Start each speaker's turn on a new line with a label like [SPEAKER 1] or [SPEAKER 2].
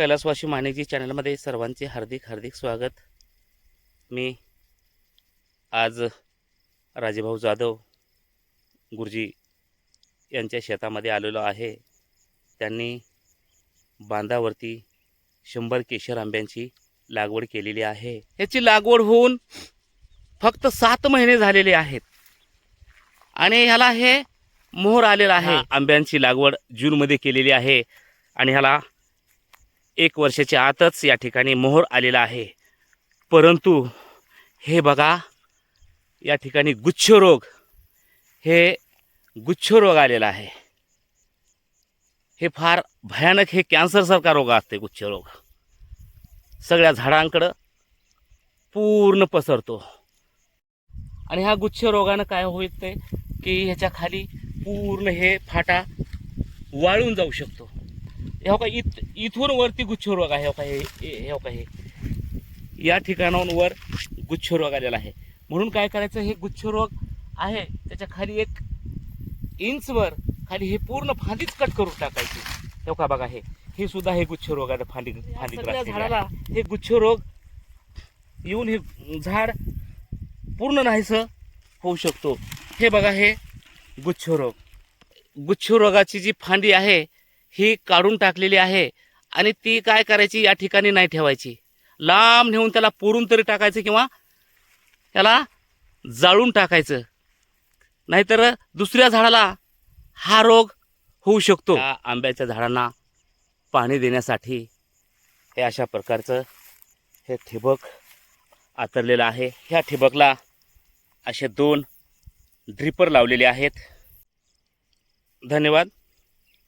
[SPEAKER 1] कैलासवासी मानेजी चॅनलमध्ये सर्वांचे हार्दिक हार्दिक स्वागत. मी आज राजेभाऊ जाधव गुरुजी यांच्या शेतामध्ये आलेलो आहे. त्यांनी बांधावरती शंभर केशर आंब्यांची लागवड केलेली आहे. याची लागवड होऊन फक्त सात महिने झालेले आहेत. आणि ह्याला हे मोहर आलेला आहे. आंब्यांची लागवड जूनमध्ये केलेली आहे. आणि ह्याला एक वर्षाच्या आतच या ठिकाणी मोहर आलेला आहे. परंतु हे बघा या ठिकाणी गुच्छरोग हे गुच्छरोग आलेला आहे. हे फार भयानक हे कॅन्सरसारखा रोग असते गुच्छरोग. सगळ्या झाडांकडं पूर्ण पसरतो. आणि ह्या गुच्छ रोगानं काय होईल ते की ह्याच्या खाली पूर्ण हे फाटा वाळून जाऊ शकतो. हे का इत इथून वरती गुच्छ रोग आहे हो का हे का हे. या ठिकाणाहून वर गुच्छ रोग आलेला आहे. म्हणून काय करायचं हे गुच्छ रोग आहे त्याच्याखाली एक इंचवर खाली हे पूर्ण फांदीच कट करून टाकायची. हो का बघा हे. हे सुद्धा हे गुच्छ रोगाने फांदी फांदी झाडाला हे गुच्छ रोग येऊन हे झाड पूर्ण नाहीसं होऊ शकतो. हे बघा हे गुच्छ रोग. गुच्छ रोगाची जी फांदी आहे ही काढून टाकलेली आहे आणि ती काय करायची? या ठिकाणी नाही ठेवायची. लांब नेऊन त्याला पुरून तरी टाकायचं किंवा त्याला जाळून टाकायचं. नाहीतर दुसऱ्या झाडाला हा रोग होऊ शकतो. आंब्याच्या झाडांना पाणी देण्यासाठी हे अशा प्रकारचं हे ठिबक आतरलेलं आहे. ह्या ठिबकला असे दोन ड्रिपर लावलेले आहेत. धन्यवाद.